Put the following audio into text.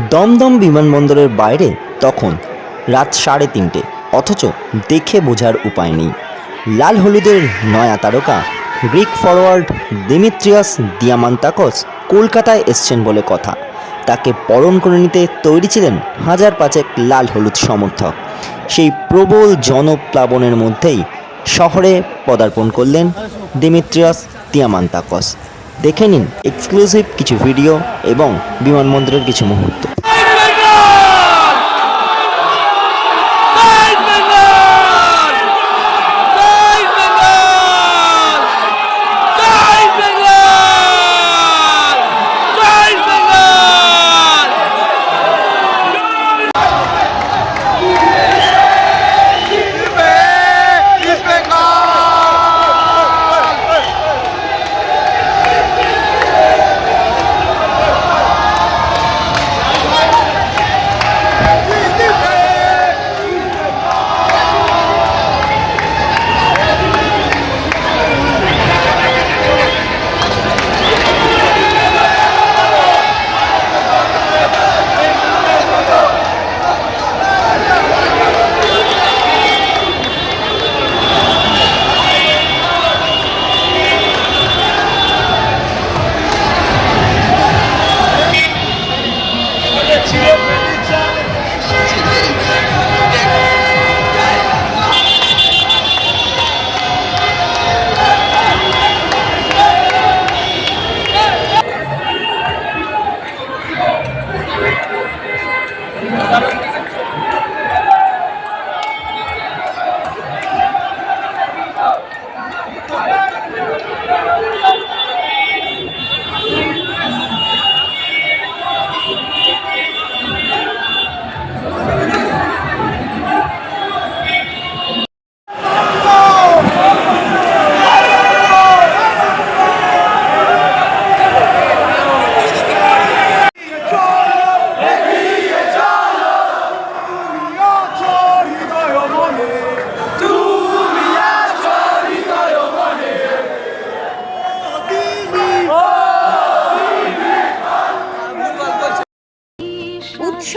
দমদম বিমানবন্দরের বাইরে তখন রাত সাড়ে তিনটে। অথচ দেখে বোঝার উপায় নেই। লাল হলুদের নয়া তারকা, গ্রিক ফরওয়ার্ড দিমিত্রিয়াস দিয়ামান্তাকস কলকাতায় এসছেন বলে কথা। তাকে পরণ করে নিতে তৈরি ছিলেন হাজার পাঁচেক লাল হলুদ সমর্থক। সেই প্রবল জনপ্লাবনের মধ্যেই শহরে পদার্পণ করলেন দিমিত্রিয়াস দিয়ামান্তাকস। দেখে নিন এক্সক্লুসিভ কিছু ভিডিও এবং বিমানবন্দরের কিছু মুহূর্ত।